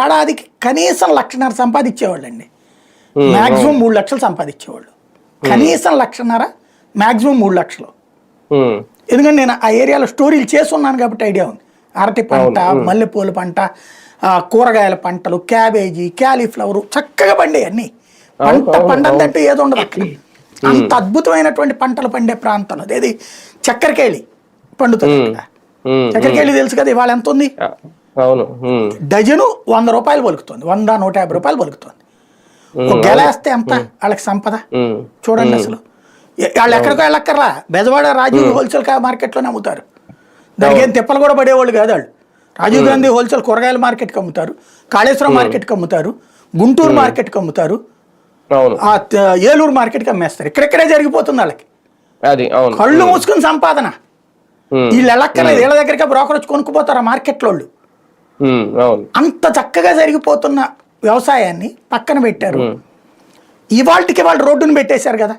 ఏడాదికి కనీసం లక్షన్నర సంపాదించేవాళ్ళండి. మాక్సిమం మూడు లక్షలు సంపాదించేవాళ్ళు. కనీసం లక్షన్నర మాక్సిమం మూడు లక్షలు. ఎందుకంటే నేను ఆ ఏరియాలో స్టోరీలు చేస్తున్నాను కాబట్టి ఐడియా ఉంది. అరటి పంట మల్లెపూల పంట కూరగాయల పంటలు క్యాబేజీ క్యాలీఫ్లవర్ చక్కగా పండే అన్ని. పంట పండందంటూ ఏదో ఉండదు అక్కడ. అంత అద్భుతమైనటువంటి పంటలు పండే ప్రాంతం అదేది? చక్కెరకేళి పండుతుంది చక్కెరకేళి తెలుసు కదా ఇవాళ ఎంత ఉంది అవును. డజను వంద రూపాయలు పలుకుతుంది. వంద నూట యాభై రూపాయలు పలుకుతుంది. ఒక గెల వేస్తే ఎంత? వాళ్ళకి సంపద? చూడండి అసలు. వాళ్ళు ఎక్కడికో వెళ్ళక్కర్లా. బెజవాడ రాజీవ్ హోల్సేల్ మార్కెట్లోనే అమ్ముతారు. దానికి ఏం తిప్పలు కూడా పడేవాళ్ళు కాదు వాళ్ళు. రాజీవ్ గాంధీ హోల్సేల్ కూరగాయల మార్కెట్కి అమ్ముతారు. కాళేశ్వరం మార్కెట్కి అమ్ముతారు. గుంటూరు మార్కెట్కి అమ్ముతారు. ఆ ఏలూరు మార్కెట్కి అమ్మేస్తారు. ఇక్కడెక్కడే జరిగిపోతుంది వాళ్ళకి. కళ్ళు మూసుకుని సంపాదన. వీళ్ళు వెళ్ళక్కర్లేదు. వీళ్ళ దగ్గరికి బ్రోకర్ వచ్చి కొనుక్కుపోతారు ఆ మార్కెట్లో వాళ్ళు అంత చక్కగా జరిగిపోతున్న వ్యవసాయాన్ని పక్కన పెట్టారు. ఇవాళకి వాళ్ళు రోడ్డును పెట్టేశారు కదా.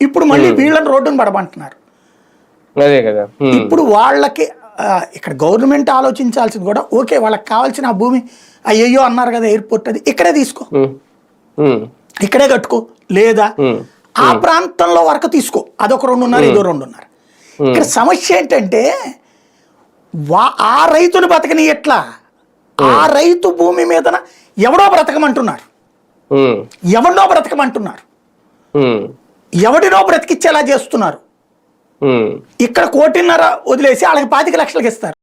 ఇప్పుడు మళ్ళీ వీళ్ళని రోడ్డును పడమంటున్నారు. అదే కదా. ఉమ్, ఇప్పుడు వాళ్ళకి ఇక్కడ గవర్నమెంట్ ఆలోచించాల్సింది కూడా ఓకే వాళ్ళకి కావాల్సిన ఆ భూమి అయ్యయ్యో అన్నారు కదా ఎయిర్పోర్ట్ అది ఇక్కడే తీసుకో. ఇక్కడే కట్టుకో. లేదా ఆ ప్రాంతంలో వరకు తీసుకో. అదొక రెండున్నర ఇదో రెండున్నర. ఇక్కడ సమస్య ఏంటంటే వా ఆ రైతుని బతకని ఎట్లా ఆ రైతు భూమి మీదన ఎవడో బ్రతకమంటున్నారు. ఎవడో బ్రతకమంటున్నారు. ఎవడినో బ్రతికిచ్చేలా చేస్తున్నారు. ఇక్కడ కోటిన్నర వదిలేసి వాళ్ళకి పాతిక లక్షలకి ఇస్తారు